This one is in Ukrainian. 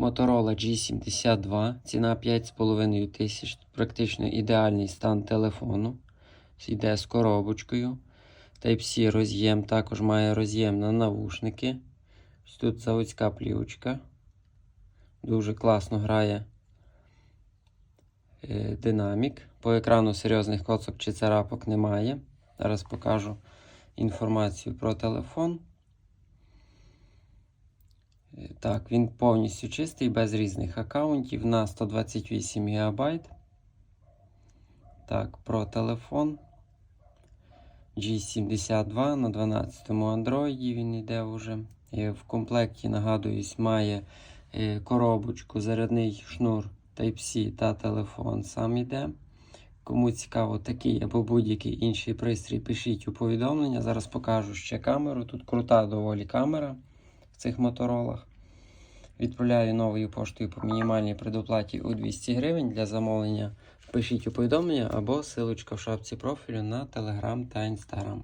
Motorola G72, ціна 5,5 тисяч, практично ідеальний стан телефону. Йде з коробочкою. Type-C роз'єм, також має роз'єм на навушники. Тут заводська плівочка. Дуже класно грає е, динамік. По екрану серйозних коцок чи царапок немає. Зараз покажу інформацію про телефон. Е, Так, він повністю чистий, без різних аккаунтів на 128 ГБ. Так, про телефон. G72 на 12-му Android він йде вже. В комплекті, нагадуюсь, має е, коробочку, зарядний шнур Type-C та телефон сам іде. Кому цікаво такий або будь-який інший пристрій, пишіть у повідомлення. Зараз покажу ще камеру. Тут крута доволі камера в цих моторолах. Відправляю новою поштою по мінімальній предоплаті у 200 гривень для замовлення. Пишіть у повідомлення або силочка в шапці профілю на Telegram та Instagram.